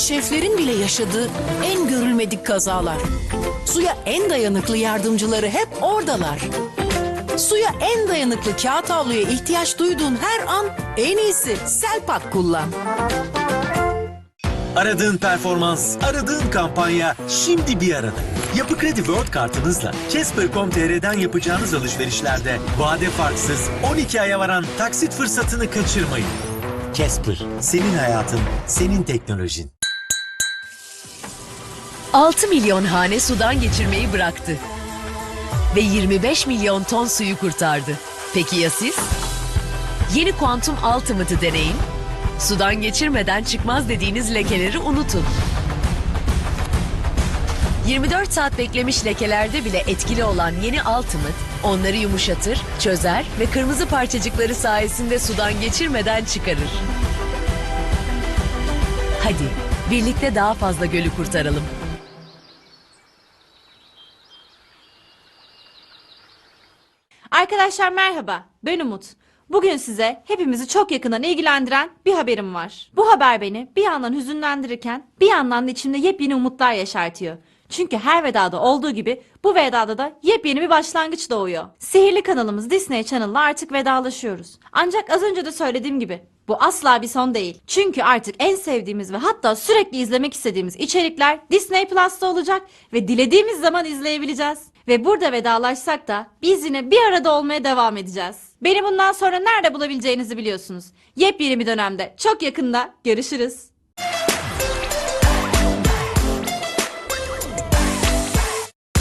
şeflerin bile yaşadığı en görülmedik kazalar. Suya en dayanıklı yardımcıları hep oradalar. Suya en dayanıklı kağıt havluya ihtiyaç duyduğun her an en iyisi Selpak kullan. Aradığın performans, aradığın kampanya şimdi bir arada. Yapı Kredi World kartınızla Casper.com.tr'den yapacağınız alışverişlerde vade farksız 12 aya varan taksit fırsatını kaçırmayın. Casper, senin hayatın, senin teknolojin. 6 milyon hane sudan geçirmeyi bıraktı. Ve 25 milyon ton suyu kurtardı. Peki ya siz? Yeni Quantum Ultimate'ı deneyin. Sudan geçirmeden çıkmaz dediğiniz lekeleri unutun. 24 saat beklemiş lekelerde bile etkili olan yeni Ultimate onları yumuşatır, çözer ve kırmızı parçacıkları sayesinde sudan geçirmeden çıkarır. Hadi birlikte daha fazla gölü kurtaralım. Arkadaşlar merhaba, ben Umut. Bugün size hepimizi çok yakından ilgilendiren bir haberim var. Bu haber beni bir yandan hüzünlendirirken bir yandan da içimde yepyeni umutlar yaşartıyor. Çünkü her vedada olduğu gibi bu vedada da yepyeni bir başlangıç doğuyor. Sihirli kanalımız Disney Channel'la artık vedalaşıyoruz. Ancak az önce de söylediğim gibi bu asla bir son değil. Çünkü artık en sevdiğimiz ve hatta sürekli izlemek istediğimiz içerikler Disney Plus'ta olacak ve dilediğimiz zaman izleyebileceğiz. Ve burada vedalaşsak da biz yine bir arada olmaya devam edeceğiz. Beni bundan sonra nerede bulabileceğinizi biliyorsunuz. Yepyeni bir dönemde çok yakında görüşürüz.